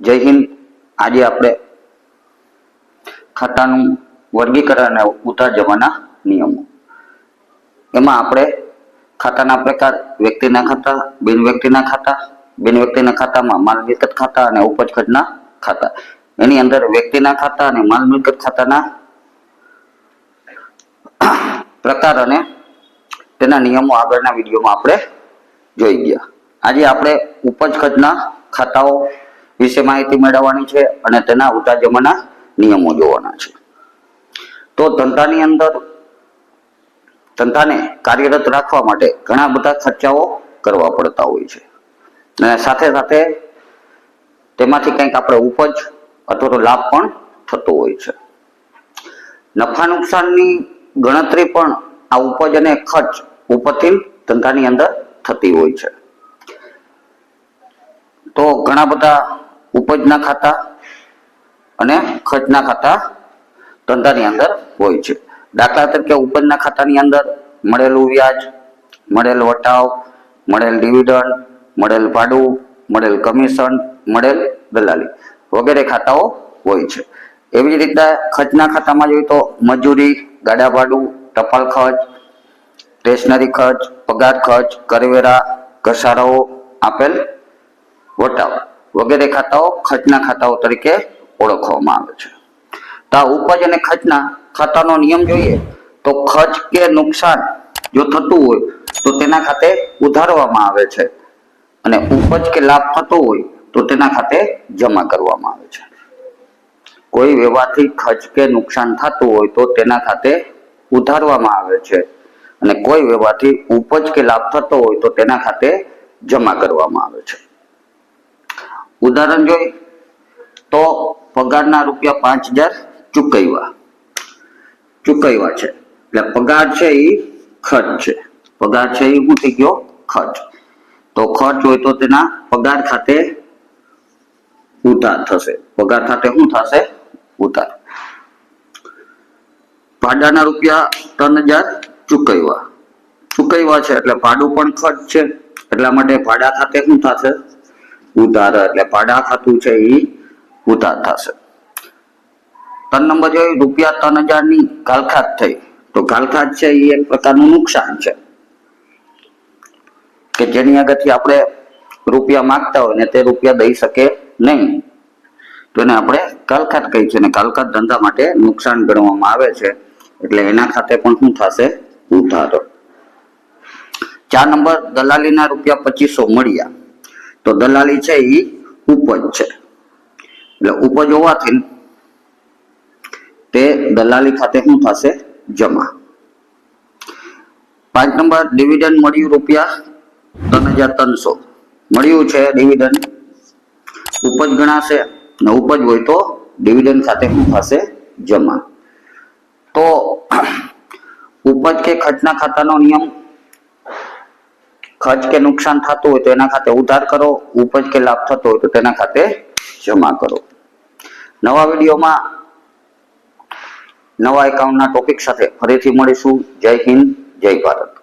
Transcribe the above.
જય હિન્દ. આજે આપણે ખાતાનું વર્ગીકરણ અને ઉતાર જવાના નિયમો. એમાં આપણે ખાતાના પ્રકાર, વ્યક્તિના ખાતા, બિન વ્યક્તિના ખાતા, બિન વ્યક્તિના ખાતામાં માલ મિલકત ખાતા અને ઉપજ ખર્ચના ખાતા. એની અંદર વ્યક્તિના ખાતા અને માલ મિલકત ખાતાના પ્રકાર અને તેના નિયમો આગળના વિડીયોમાં આપણે જોઈ ગયા. આજે આપણે ઉપજ ખર્ચના ખાતાઓ વિશે માહિતી મેળવવાની છે અને તેના જમાના નિયમો જોવાના છે. તો ધંધાની અંદર ધંધાને કાર્યરત રાખવા માટે ઘણા બધા ખર્ચાઓ કરવા પડતા હોય છે. અને સાથે સાથે તેમાંથી કંઈક આપણે ઉપજ અથવા તો લાભ પણ થતો હોય છે. નફા નુકસાનની ગણતરી પણ આ ઉપજ અને ખર્ચ ઉપરથી ધંધાની અંદર થતી હોય છે. તો ઘણા બધા ઉપજના ખાતા અને ખર્ચના ખાતા ધંધાની અંદર હોય છે. દાખલા તરીકે ઉપજના ખાતાની અંદર મળેલું વ્યાજ, મળેલ વટાવ, મળેલ ડિવિડન્ડ મળેલ ભાડું, મળેલ કમિશન મળેલ દલાલી વગેરે ખાતાઓ હોય છે. એવી જ રીતે ખર્ચના ખાતામાં જોઈએ તો મજૂરી, ગાડા ભાડું, ટપાલ ખર્ચ સ્ટેશનરી ખર્ચ, પગાર ખર્ચ, કરવેરા, ઘસારાઓ, આપેલ વટાવ વગેરે ખાતાઓ ખર્ચના ખાતાઓ તરીકે ઓળખવામાં આવે છે. તો આ ઉપજ અને ખર્ચના ખાતાનો નિયમ જોઈએ તો ખર્ચ કે નુકસાન જો થતું હોય તો તેના ખાતે ઉધારવામાં આવે છે. અને ઉપજ કે લાભ થતો હોય તો તેના ખાતે જમા કરવામાં આવે છે. કોઈ વ્યવહારથી ખર્ચ કે નુકસાન થતું હોય તો તેના ખાતે ઉધારવામાં આવે છે. અને કોઈ વ્યવહારથી ઉપજ કે લાભ થતો હોય તો તેના ખાતે જમા કરવામાં આવે છે. ઉદાહરણ જોઈ. તો પગારના રૂપિયા પાંચ હજાર ચૂકવ્યા. ચૂકવ્યા છે. એટલે પગાર છે એ ખર્ચ છે. પગાર છે એ શું થઈ ગયો? ખર્ચ. તો ખર્ચ હોય તો તેના પગાર ખાતે ઉધાર થશે. પગાર ખાતે શું થશે? ઉધાર. ભાડાના રૂપિયા ત્રણ હજાર ચૂકવ્યા. ચૂકવ્યા છે એટલે ભાડું પણ ખર્ચ છે. એટલા માટે ભાડા ખાતે શું થશે? ઉધાર એટલે ભાડા ખાતું છે એ ઉધાર થશે. ત્રણ નંબર જોઈએ, રૂપિયા ત્રણ હજારની ગાલખાત થઈ. તો ગાલખાત છે એ એક પ્રકારનું નુકસાન છે. કે જેની આગળથી આપણે રૂપિયા માંગતા હોય ને તે રૂપિયા દઈ શકે નહીં. તો એને આપણે કાલખાત કહી છે અને કાલખાત ધંધા માટે નુકસાન ગણવામાં આવે છે. એટલે એના ખાતે પણ શું થશે? ઉધારો. ચાર નંબર, દલાલીના રૂપિયા પચીસો મળ્યા. તો દલાલી છે એ ઉપજ છે. એટલે ઉપજ હોવાથી તે દલાલી ખાતે શું થશે? જમા. પાંચ નંબર ડિવિડન્ડ મળ્યું રૂપિયા ત્રણ હજાર ત્રણસો. મળ્યું છે ડિવિડન્ડ ઉપજ ગણાશે ને ઉપજ હોય તો ડિવિડન્ડ ખાતે શું થશે? જમા. તો ઉપજ કે ખર્ચના ખાતાનો નિયમ ખર્ચ કે નુકસાન થતું હોય તો એના ખાતે ઉધાર કરો, ઉપજ કે લાભ થતો હોય તો તેના ખાતે જમા કરો. નવા વિડીયોમાં નવા એકાઉન્ટના ટોપિક સાથે ફરીથી મળીશું. જય હિન્દ, જય ભારત.